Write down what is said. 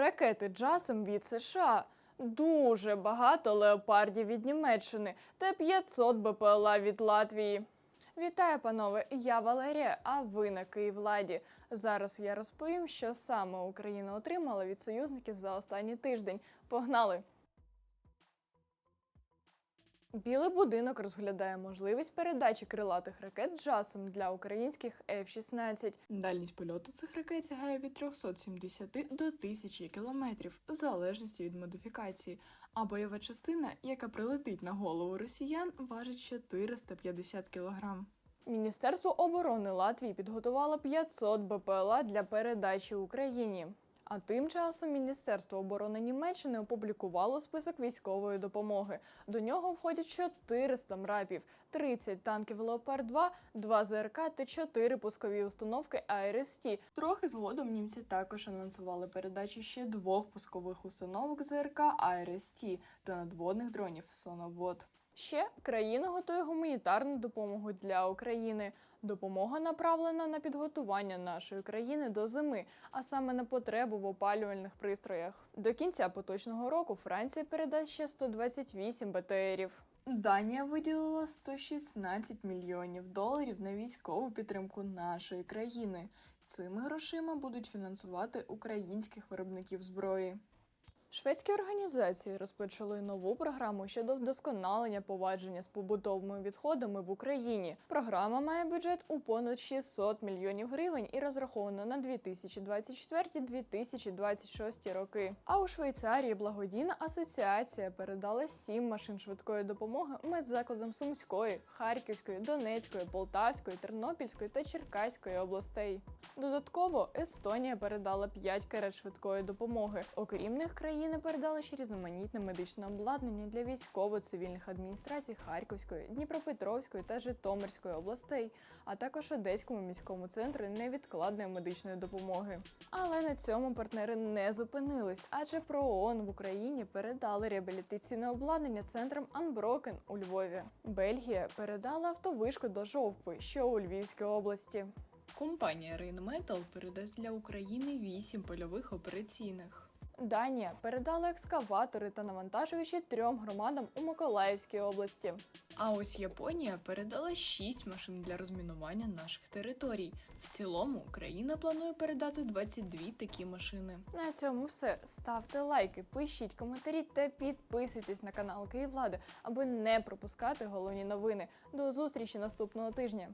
ракети Джасом від США, дуже багато леопардів від Німеччини та 500 БПЛА від Латвії. Вітаю, панове! Я Валерія, а ви на Київладі. Зараз я розповім, що саме Україна отримала від союзників за останній тиждень. Погнали! Білий будинок розглядає можливість передачі крилатих ракет «Джасем» для українських F-16. Дальність польоту цих ракет сягає від 370 до 1000 кілометрів, в залежності від модифікації. А бойова частина, яка прилетить на голову росіян, важить 450 кілограм. Міністерство оборони Латвії підготувало 500 БПЛА для передачі Україні. А тим часом Міністерство оборони Німеччини опублікувало список військової допомоги. До нього входять 400 мрапів, 30 танків Леопард 2, 2 ЗРК та 4 пускові установки АРСТ. Трохи згодом німці також анонсували передачу ще двох пускових установок ЗРК АРСТ та надводних дронів Сонобот. Ще країна готує гуманітарну допомогу для України. Допомога направлена на підготування нашої країни до зими, а саме на потребу в опалювальних пристроях. До кінця поточного року Франція передасть ще 128 БТРів. Данія виділила 116 мільйонів доларів на військову підтримку нашої країни. Цими грошима будуть фінансувати українських виробників зброї. Шведські організації розпочали нову програму щодо вдосконалення повадження з побутовими відходами в Україні. Програма має бюджет у понад 600 мільйонів гривень і розрахована на 2024-2026 роки. А у Швейцарії благодійна асоціація передала сім машин швидкої допомоги медзакладам Сумської, Харківської, Донецької, Полтавської, Тернопільської та Черкаської областей. Додатково Естонія передала 5 карет швидкої допомоги. Окрім них, країни передали ще різноманітне медичне обладнання для військово-цивільних адміністрацій Харківської, Дніпропетровської та Житомирської областей, а також Одеському міському центру невідкладної медичної допомоги. Але на цьому партнери не зупинились, адже про ООН в Україні передали реабілітаційне обладнання центрам Unbroken у Львові. Бельгія передала автовишку до Жовкви, що у Львівській області. Компанія Rheinmetall передасть для України 8 польових операційних. Данія передала екскаватори та навантажуючі трьом громадам у Миколаївській області. А ось Японія передала 6 машин для розмінування наших територій. В цілому країна планує передати 22 такі машини. На цьому все. Ставте лайки, пишіть коментарі та підписуйтесь на канал Київлади, аби не пропускати головні новини. До зустрічі наступного тижня.